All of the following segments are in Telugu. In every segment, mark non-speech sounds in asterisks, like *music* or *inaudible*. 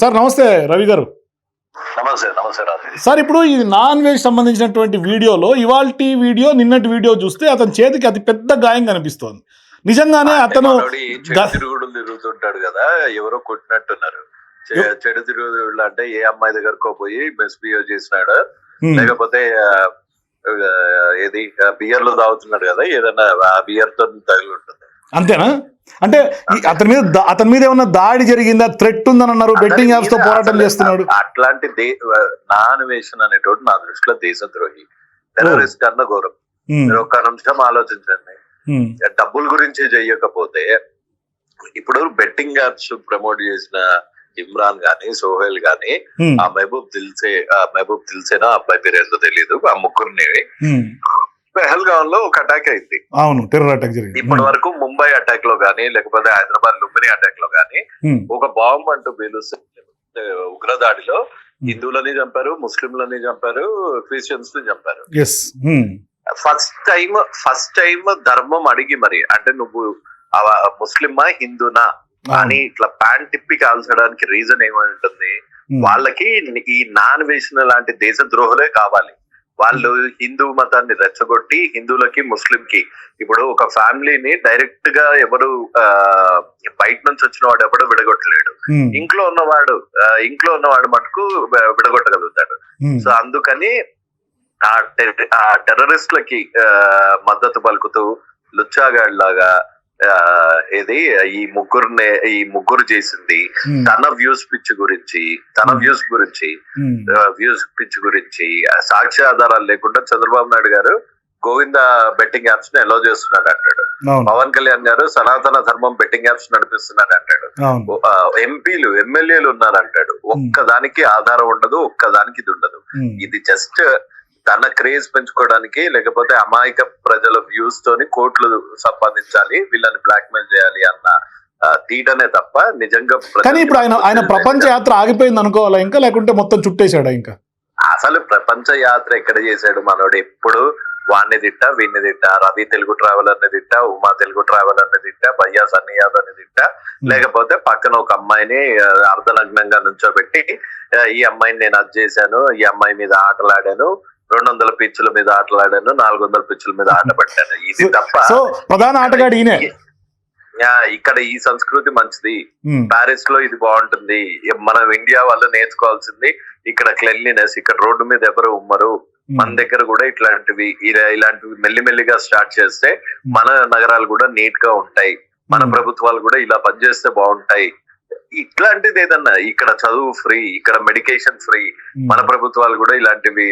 సార్ నమస్తే రవి గారు. నమస్తే నమస్తే రాజు సార్ ఇప్పుడు ఇది నాన్ వెజ్ సంబంధించినటువంటి వీడియోలో ఇవాల్టి వీడియో నిన్నటి వీడియో చూస్తే అతని చేతికి అతి పెద్ద గాయం కనిపిస్తోంది. నిజంగానే అతను తిరుగుతుంటాడు కదా ఎవరో కొట్టినట్టున్నారు. చెడు తిరుగుడులు అంటే ఏ అమ్మాయి దగ్గరకో పోయి మిస్బిహేవ్ చేసినాడు. లేకపోతే ఏది బియర్లో తాగుతున్నాడు కదా ఏదైనా ఆ బియర్తో తగిలి ఉంటుంది. అంతేనా? అంటే అతని మీద అతని మీద ఏమన్నా దాడి జరిగిందా? థ్రెట్ ఉందని అన్నారు బెట్టింగ్ యాప్స్తో పోరాటం చేస్తున్నాడు. అట్లాంటి నాన్ వేషన్ అనేటోడు నా దృష్టిలో దేశద్రోహి. టెర్రరిస్ట్ కన్నా ఘోరం. ఒక్క నిమిషం ఆలోచించండి. డబ్బుల గురించి చెయ్యకపోతే ఇప్పుడు బెట్టింగ్ యాప్స్ ప్రమోట్ చేసిన ఇమ్రాన్ గాని సోహెల్ గాని ఆ మహబూబ్ దిల్సే ఆ మహబూబ్ దిల్సేనా అబ్బాయి పేరు ఏందో తెలియదు ఆ ముగ్గురిని హ్మ్. పెహల్గాం లో ఒక అటాక్ అయింది. అవును టెర్రర్ అటాక్ జరిగింది. ఇప్పటి వరకు ముంబై అటాక్లో గానీ లేకపోతే హైదరాబాద్ లుంబిని అటాక్లో గానీ ఒక బాంబ్ అంటూ పిలుస్తే ఉగ్రదాడిలో హిందువులని చంపారు ముస్లింలని చంపారు క్రిస్టియన్స్ని చంపారు ఫస్ట్ టైం ఫస్ట్ టైం ధర్మం అడిగి మరి అంటే నువ్వు ముస్లిమా హిందూనా? అని ఇట్లా ప్యాంట్ తిప్పి కాల్చడానికి రీజన్ ఏమై ఉంటుంది? వాళ్ళకి ఈ నాన్ వేసిన లాంటి దేశ ద్రోహులే కావాలి. వాళ్ళు హిందూ మతాన్ని రెచ్చగొట్టి హిందువులకి ముస్లిం కి ఇప్పుడు ఒక ఫ్యామిలీని డైరెక్ట్గా ఎవరు ఆ, బయట నుంచి వచ్చిన వాడు ఎవడు విడగొట్టలేడు. ఇంట్లో ఉన్నవాడు ఇంట్లో ఉన్నవాడు మటుకు విడగొట్టగలుగుతాడు. సో అందుకని ఆ టెర్ర- ఆ టెర్రరిస్టులకి మద్దతు పలుకుతూ లుచ్చాగాడ్ ఏది ఈ ముగ్గురునే ఈ ముగ్గురు చేసింది. తన వ్యూస్ పిచ్ గురించి తన. వ్యూస్ గురించి వ్యూస్ పిచ్ గురించి ఆ సాక్ష్య ఆధారాలు లేకుండా చంద్రబాబు నాయుడు గారు గోవింద బెట్టింగ్ యాప్స్ని ఎలో చేస్తున్నాడు అంటాడు. పవన్ కళ్యాణ్ గారు సనాతన ధర్మం బెట్టింగ్ యాప్స్ నడిపిస్తున్నాడు అంటాడు. ఎంపీలు ఎమ్మెల్యేలు ఉన్నారు అంటాడు ఒక్కదానికి ఆధారం ఉండదు ఒక్కదానికి ఇది ఉండదు. ఇది జస్ట్ తన క్రేజ్ పెంచుకోవడానికి లేకపోతే అమాయక ప్రజల వ్యూస్ తోని కోట్లు సంపాదించాలి వీళ్ళని బ్లాక్ మెయిల్ చేయాలి అన్న తీటనే తప్ప నిజంగా కానీ ఇప్పుడు ఆయన ఆయన ప్రపంచ యాత్ర ఆగిపోయింది అనుకోవాలా ఇంకా? లేకుంటే మొత్తం చుట్టేశాడా ఇంకా? అసలు ప్రపంచ యాత్ర ఎక్కడ చేశాడు మనోడు? ఎప్పుడు వాణ్ణి తిట్ట వీణ్ణి తిట్ట? రవి తెలుగు ట్రావెలర్ని తిట్ట? ఉమా తెలుగు ట్రావెలర్ని తిట్ట? భయ్యా సన్నీ యాదవ్ని తిట్ట లేకపోతే పక్కన ఒక అమ్మాయిని అర్ధనగ్నంగా నుంచోబెట్టి ఈ అమ్మాయిని నేను అది చేశాను ఈ అమ్మాయి మీద ఆటలాడాను రెండు వందల పిచ్చుల మీద ఆటలాడాను నాలుగు వందల పిచ్చుల మీద ఆట పట్టాను ఇది తప్ప సో ప్రధాన ఆటగాడు ఈయనే? ఇక్కడ ఈ సంస్కృతి మంచిది. పారిస్లో ఇది బాగుంటుంది. మనం ఇండియా వాళ్ళు నేర్చుకోవాల్సింది ఇక్కడ క్లెన్లీనెస్ ఇక్కడ రోడ్డు మీద ఎవరు ఉమ్మరు. మన దగ్గర కూడా ఇట్లాంటివి ఇలా- ఇలాంటివి మెల్లిమెల్లిగా స్టార్ట్ చేస్తే మన నగరాలు కూడా నీట్గా ఉంటాయి. మన ప్రభుత్వాలు కూడా ఇలా పనిచేస్తే బాగుంటాయి. ఇట్లాంటిది ఏదన్నా ఇక్కడ చదువు ఫ్రీ ఇక్కడ మెడికేషన్ ఫ్రీ హ్మ్, మన ప్రభుత్వాలు కూడా ఇలాంటివి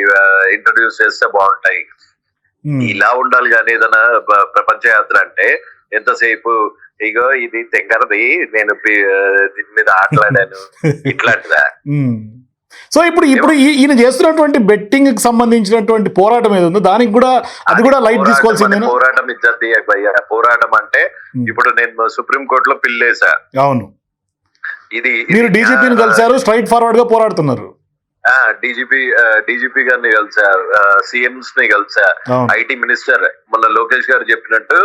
ఇంట్రడ్యూస్ చేస్తే బాగుంటాయి హ్మ్. ఇలా ఉండాలి కానీ ఏదైనా ప్రపంచ యాత్ర అంటే ఎంతసేపు ఇగో ఇది తెంగరది నేను దీని మీద ఆటలాడాను *laughs* ఇట్లాంటిదా. సో ఇప్పుడు ఇప్పుడు ఈ- ఈయన చేస్తున్నటువంటి బెట్టింగ్కి సంబంధించినటువంటి పోరాటం ఏది ఉందో దానికి కూడా అది కూడా లైట్ అంటే పోరాటం ఇద్దరిది పోరాటం అంటే. ఇప్పుడు నేను సుప్రీం కోర్టులో పిల్లేసా అవును ఇది మీరు డీజీపీని కలిశారు స్ట్రైట్ ఫార్వర్డ్గా పోరాడుతున్నారు డీజీపీ డీజీపీ గారిని కలిసా సీఎంస్ని కలిసా అవును ఐటీ మినిస్టర్ మొన్న లోకేష్ గారు చెప్పినట్టు.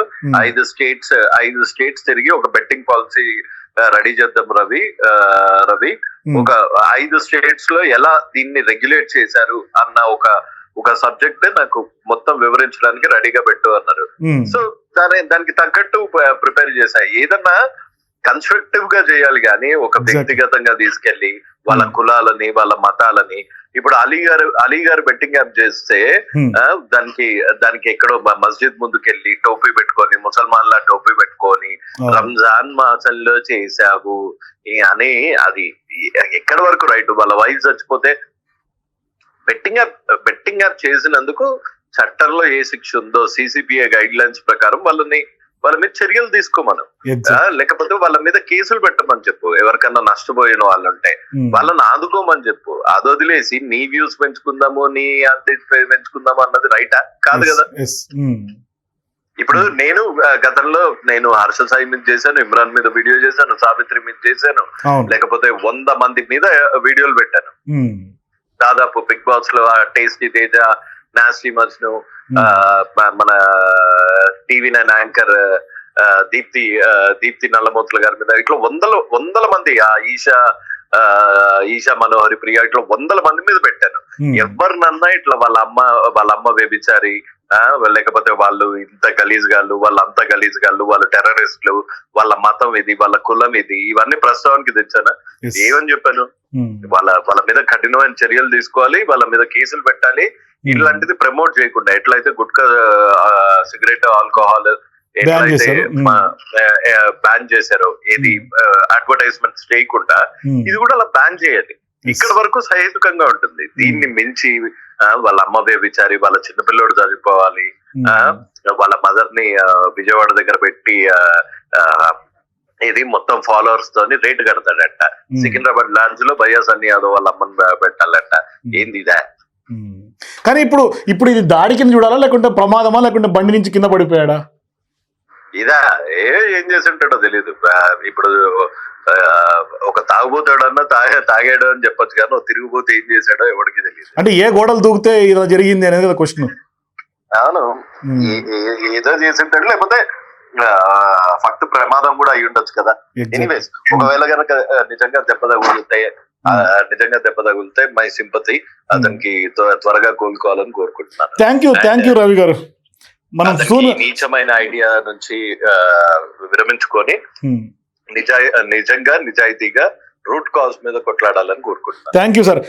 ఐదు స్టేట్స్ ఐదు స్టేట్స్ తిరిగి ఒక బెట్టింగ్ పాలసీ రెడీ చేద్దాం రవి రవి. ఒక ఐదు స్టేట్స్లో ఎలా దీన్ని రెగ్యులేట్ చేశారు అన్న ఒక ఒక సబ్జెక్ట్ నాకు మొత్తం వివరించడానికి రెడీగా పెట్టు అన్నారు. సో దాని దానికి తగ్గట్టు ప్రిపేర్ చేశా ఏదన్నా కన్స్ట్రక్టివ్గా చేయాలి కానీ ఒక. వ్యక్తిగతంగా తీసుకెళ్ళి వాళ్ళ Hmm. కులాలని వాళ్ళ మతాలని ఇప్పుడు అలీ గారు అలీ గారు బెట్టింగ్ యాప్ చేస్తే. ఆ, దానికి దానికి ఎక్కడో మస్జిద్ ముందుకెళ్ళి టోపీ పెట్టుకొని ముసల్మాన్ల టోపీ పెట్టుకొని. రంజాన్ మాసంలో చేశావు అని అది ఎక్కడి వరకు రైట్ వాళ్ళ వైఫ్ చచ్చిపోతే బెట్టింగ్ యాప్ బెట్టింగ్ యాప్ చేసినందుకు చట్టంలో ఏ శిక్ష ఉందో సిసిపిఐ గైడ్ లైన్స్ ప్రకారం వాళ్ళని వాళ్ళ మీద చర్యలు తీసుకోమను. లేకపోతే వాళ్ళ మీద కేసులు పెట్టమని చెప్పు. ఎవరికన్నా నష్టపోయిన వాళ్ళు ఉంటే మ్మ్. వాళ్ళని ఆదుకోమని చెప్పు. అది వదిలేసి నీ వ్యూస్ పెంచుకుందాము నీ అంతే పెంచుకుందాము అన్నది రైటా కాదు కదా. మ్మ్. ఇప్పుడు నేను ఆ, గతంలో నేను హర్ష సాయి మీద చేశాను ఇమ్రాన్ మీద వీడియో చేశాను సావిత్రి మీద చేశాను. లేకపోతే వంద మంది మీద వీడియోలు పెట్టాను. దాదాపు బిగ్ బాస్లో టేస్టీ తేజ నాస్టీ మజ్ను మన TV nine anchor Deepthi Deepthi Nallamothula గారి మీద ఇట్లా వందల వందల మంది ఆ ఈషా ఈశా మనోహరి ప్రియ ఇట్లా వందల మంది మీద పెట్టాను. ఉమ్, ఎవరినన్నా ఇట్లా వాళ్ళ అమ్మ వాళ్ళ అమ్మ వ్యభిచారి ఆ, లేకపోతే వాళ్ళు ఇంత గలీజ్ గాళ్ళు వాళ్ళ అంత గలీజ్ గాళ్ళు వాళ్ళు టెర్రరిస్టులు వాళ్ళ మతం ఇది వాళ్ళ కులం ఇది ఇవన్నీ ప్రస్తావనకి తెచ్చాను. ఏమని చెప్పాను? ఉమ్, వాళ్ళ వాళ్ళ మీద కఠినమైన చర్యలు తీసుకోవాలి వాళ్ళ మీద కేసులు పెట్టాలి ఇలాంటిది ప్రమోట్ చేయకుండా ఎట్లయితే గుట్కా సిగరెట్ ఆల్కహాల్ ఎట్లయితే. బ్యాన్ చేశారో ఏది అడ్వర్టైజ్మెంట్స్ చేయకుండా ఉమ్, ఇది కూడా అలా బ్యాన్ చేయాలి. ఇక్కడ వరకు సహేతుకంగా ఉంటుంది. దీన్ని మించి వాళ్ళ అమ్మ వ్యభిచారి వాళ్ళ చిన్నపిల్లోడు ఆ, వాళ్ళ మదర్ని విజయవాడ దగ్గర పెట్టి ఇది మొత్తం ఫాలోవర్స్ తోని రేటు కడతాడట. సికింద్రాబాద్ లాడ్జ్లో భయ్యా సన్ని యాదవ్ వాళ్ళ అమ్మని పెట్టాలంట. ఏంది ఇదా. కానీ ఇప్పుడు ఇప్పుడు ఇది దాడి కింద చూడాలా? లేకుంటే ప్రమాదమా? లేకుంటే బండి నుంచి కింద పడిపోయాడా? ఇదా ఏ ఏం చేస్తుంటాడో తెలియదు ఇప్పుడు ఒక తాగుబోతాడన్నా తాగే తాగాడు అని చెప్పొచ్చు కానీ తిరిగిపోతే ఏం చేశాడో ఎవరికి తెలియదు అంటే ఏ గోడలు దూకితే ఇలా జరిగింది అనేది కదా క్వశ్చన్ అవును. ఏదో చేసింటాడు లేకపోతే ఫక్త్ ప్రమాదం కూడా అయి ఉండొచ్చు కదా ఎనీవేస్ ఒకవేళ కనుక నిజంగా దెబ్బ తగులుతే ఆ, నిజంగా దెబ్బ తగులితే మై సింపతి అతనికి త్వ- త్వరగా కోలుకోవాలని కోరుకుంటున్నాను. Thank you thank you Ravi garu. మనం అతనికి నీచమైన ఐడియా నుంచి విరమించుకొని నిజా నిజంగా నిజాయితీగా రూట్ కాజ్ మీద కొట్లాడాలని కోరుకుంటున్నాను. Thank you sir